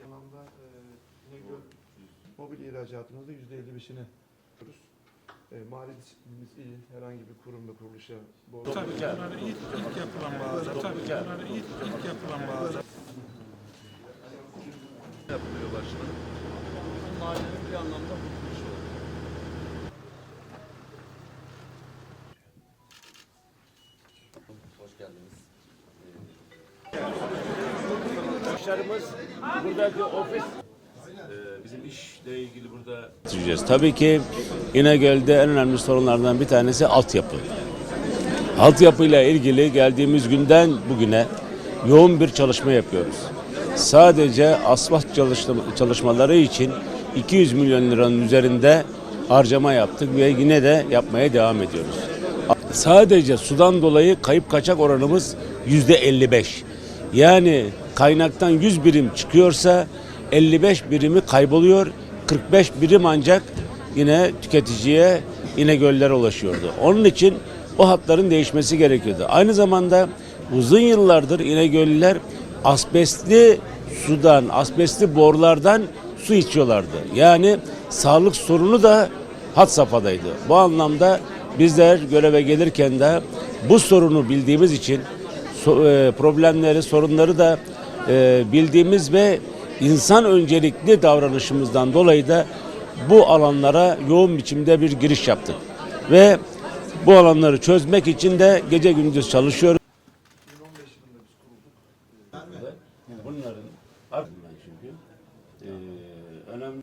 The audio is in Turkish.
Yanında e, ne gör? Mobil ihracatımızda yüzde elli beşini yapıyoruz. E, mali disiplinimiz iyi. Herhangi bir kurum ve kuruluşa borç. Tabii bunlar ilk, ilk yapılan bazı. Tabii bunlar ilk, ilk yapılan bazı. Yapılıyor başkanım. Mali bir anlamda Arkadaşlarımız buradaki ofis Ee, bizim işle ilgili burada Bitireceğiz. Tabii ki İnegöl'de en önemli sorunlardan bir tanesi altyapı. Altyapıyla ilgili geldiğimiz günden bugüne yoğun bir çalışma yapıyoruz. Sadece asfalt çalışma- çalışmaları için 200 milyon liranın üzerinde harcama yaptık ve yine de yapmaya devam ediyoruz. Sadece sudan dolayı kayıp kaçak oranımız yüzde 55. Yani kaynaktan 100 birim çıkıyorsa 55 birimi kayboluyor. 45 birim ancak yine tüketiciye yine göllere ulaşıyordu. Onun için o hatların değişmesi gerekiyordu. Aynı zamanda uzun yıllardır İnegöllüler asbestli sudan, asbestli borulardan su içiyorlardı. Yani sağlık sorunu da had safhadaydı. Bu anlamda bizler göreve gelirken de bu sorunu bildiğimiz için e, problemleri, sorunları da e, bildiğimiz ve insan öncelikli davranışımızdan dolayı da bu alanlara yoğun biçimde bir giriş yaptık. Ve bu alanları çözmek için de gece gündüz çalışıyoruz. 2015 yılında biz kurulduk. Bunların çünkü e, önemli